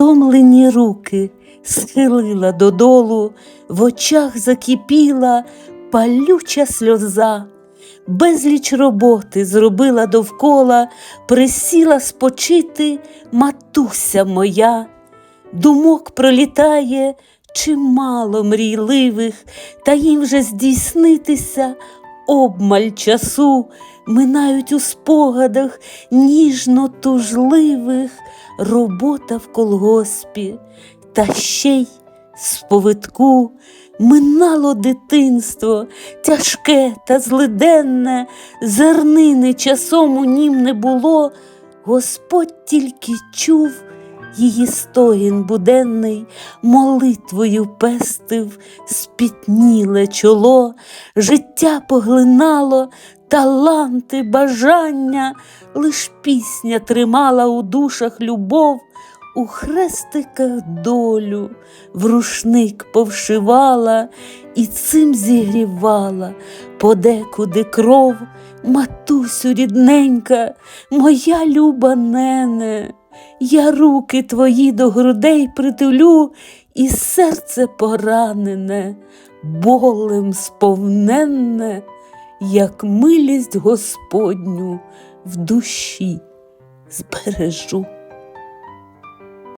Втомлені руки схилила додолу, в очах закипіла палюча сльоза. Безліч роботи зробила довкола, присіла спочити матуся моя. Думок пролітає чимало мрійливих, та їм вже здійснитися обмаль часу, минають у спогадах ніжно тужливих робота в колгоспі, та ще й сповитку минало дитинство, тяжке та злиденне, зернини часом у нім не було, Господь тільки чув її стогін буденний, молитвою пестив спітніле чоло, життя поглинало таланти, бажання, лиш пісня тримала у душах любов, у хрестиках долю, в рушник повшивала і цим зігрівала подекуди кров, матусю рідненька, моя люба нене. Я руки твої до грудей притулю, і серце поранене, болем сповненне, як милість Господню в душі збережу.